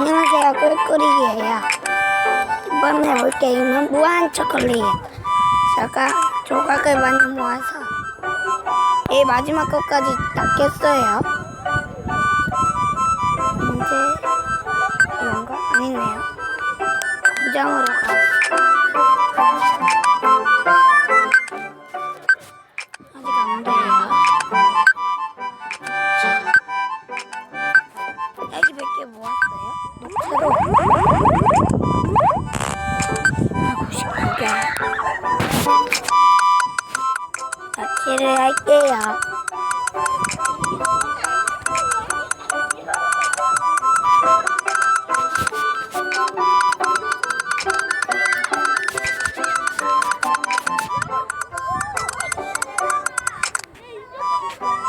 안녕하세요 꿀꿀이에요 이번 해볼 게임은 무한 초콜릿. 제가 조각을 많이 모아서 이 마지막 것까지 닦겠어요. 이제 이런가? 아니네요. 구장으로 가아 자취를 할게요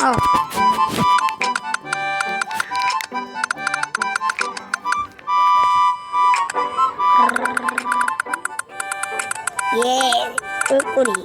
어. 예, 꿀꿀이.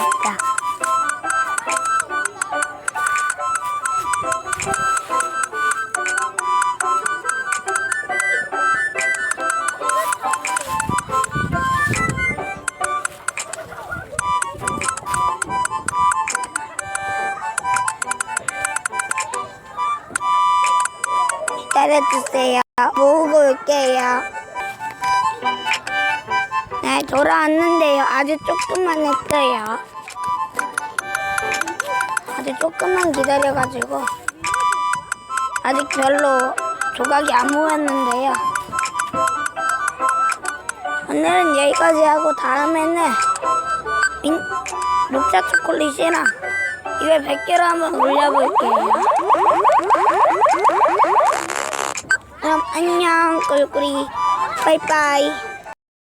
알겠습니다. 기다려주세요. 모으고 올게요. 네, 돌아왔는데요. 아주 조금만 했어요. 아주 조금만 기다려가지고 아직 별로 조각이 안 모였는데요. 오늘은 여기까지 하고 다음에는 민, 녹차 초콜릿이랑 이걸 100개로 한번 올려볼게요. 그럼 안녕 꿀꿀이 빠이빠이